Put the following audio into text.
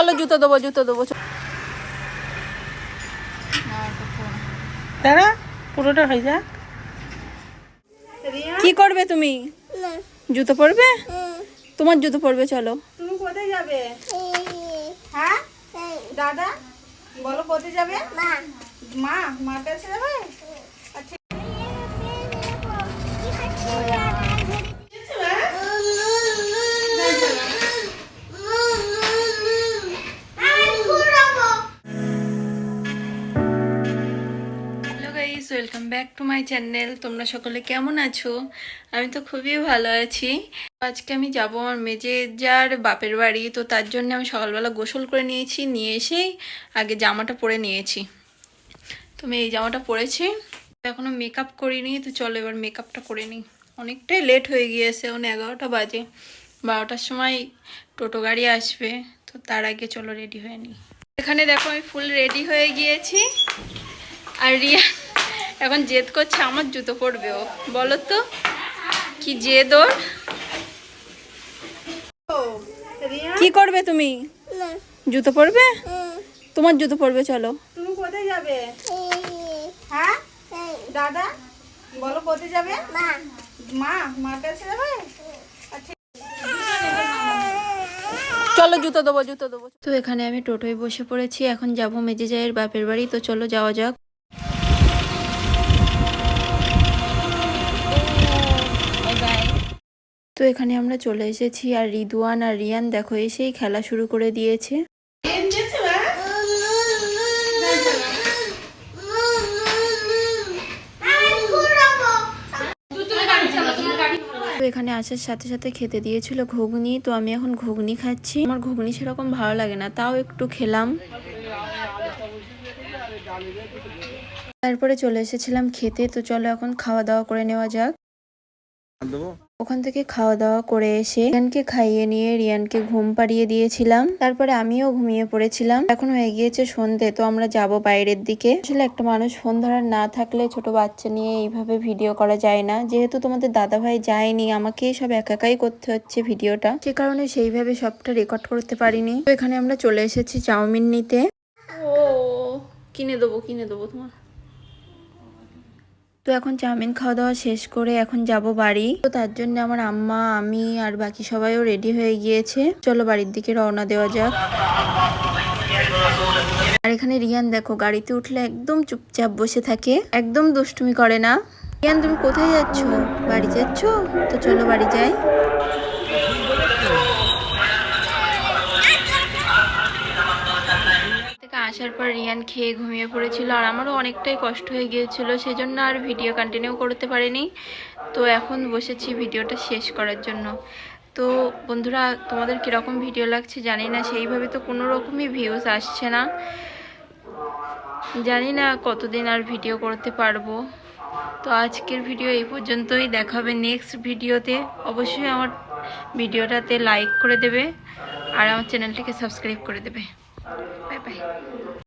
চলো জুতো দেবো জুতো দেবো। দাঁড়া পুরোটা হয়ে যাক। কি করবে তুমি? জুতো পরবে? তোমার জুতো পরবে চলো। তুমি কোথায় যাবে? হ্যাঁ? দাদা বলো কোথায় যাবে? মা মার কাছে যাবে? Welcome back to my channel তোমরা সকলে কেমন আছো? আমি তো খুবই ভালো আছি। আজকে আমি যাব আমার মেজে যার বাপের বাড়ি, তো তার জন্য আমি সকালবেলা গোসল করে নিয়েছি, নিয়ে এসেই আগে জামাটা পরে নিয়েছি। তো আমি এই জামাটা পরেছি। এখনও মেকআপ করিনি, তো চলো এবার মেকআপটা করে নিই। অনেকটাই লেট হয়ে গিয়েছে, এখন এগারোটা বাজে। বারোটার সময় টোটো গাড়ি আসবে, তো তার আগে চলো রেডি হয়ে নিই। এখানে দেখো আমি ফুল রেডি হয়ে গিয়েছি। আর রিয়া এখন জেদ করছে আমার জুতো পরবে ও। বলো তো কি জেদ ওর? কি করবে তুমি? জুতো পরবে? তোমার জুতো পরবে চলো। তুমি কোথায় যাবে? হ্যাঁ? দাদা বলো কোথায় যাবে? মা। মার কাছে যাবে? আচ্ছা। চলো জুতো দেবো জুতো দেবো। তো এখানে আমি টোটোয় বসে পড়েছি এখন যাব মেজে জায়ের বাপের বাড়ি তো চলো যাওয়া যাক। তো এখানে আমরা চলে এসেছি। আর রিদুয়ান আর রিয়ান দেখো, এসেই খেলা শুরু করে দিয়েছে। তো এখানে আসার সাথে সাথে খেতে দিয়েছিল ঘুগনি। তো আমি এখন ঘুগনি খাচ্ছি। আমার ঘুগনি সেরকম ভালো লাগে না, তাও একটু খেলাম। তারপরে চলে এসেছিলাম খেতে। তো চলো এখন খাওয়া দাওয়া করে নেওয়া যাক। ওখান থেকে খাওয়া দাওয়া করে এসে রিয়ানকে খাইয়ে নিয়ে রিয়ানকে ঘুম পাড়িয়ে দিয়েছিলাম। তারপরে আমিও ঘুমিয়ে পড়েছিলাম। এখন হয়ে গিয়েছে সন্ধে, তো আমরা যাব বাইরের দিকে। আসলে একটা মানুষ ফোন ধরার না থাকলে ছোট বাচ্চা নিয়ে এইভাবে ভিডিও করা যায় না। যেহেতু তোমাদের দাদা ভাই যায়নি আমাকেই সব একা একাই করতে হচ্ছে ভিডিওটা। সে কারণে সেইভাবে সবটা রেকর্ড করতে পারিনি। তো এখানে আমরা চলে এসেছি চাউমিন নিতে। ও, কিনে দেবো কিনে দেবো তোমার। তো এখন চাউমিন খাওয়া দাওয়া শেষ করে এখন যাব বাড়ি। তো তার জন্য আমার আম্মা, আমি আর বাকি সবাইও রেডি হয়ে গিয়েছে। চলো বাড়ির দিকে রওনা দেওয়া যাক। আর এখানে রিয়ান দেখো, গাড়িতে উঠলে একদম চুপচাপ বসে থাকে। একদম দুষ্টুমি করে না। রিয়ান, তুমি কোথায় যাচ্ছ? বাড়ি যাচ্ছ? তো চলো বাড়ি যাই থেকে আসার পর রিয়ান খেয়ে ঘুমিয়ে পড়েছিল আর আমারও অনেকটাই কষ্ট হয়ে গিয়েছিল, সেজন্য আর ভিডিও কন্টিনিউ করতে পারিনি। তো এখন বসেছি ভিডিওটা শেষ করার জন্য। তো বন্ধুরা, তোমাদের কীরকম ভিডিও লাগছে জানি না, সেইভাবে তো কোনো রকমই ভিউজ আসছে না। জানি না কতদিন আর ভিডিও করতে পারব। তো আজকের ভিডিও এই পর্যন্তই দেখাবে নেক্সট ভিডিওতে। অবশ্যই আমার ভিডিওটাতে লাইক করে দেবে আর আমার চ্যানেলটিকে সাবস্ক্রাইব করে দেবে। 拜拜。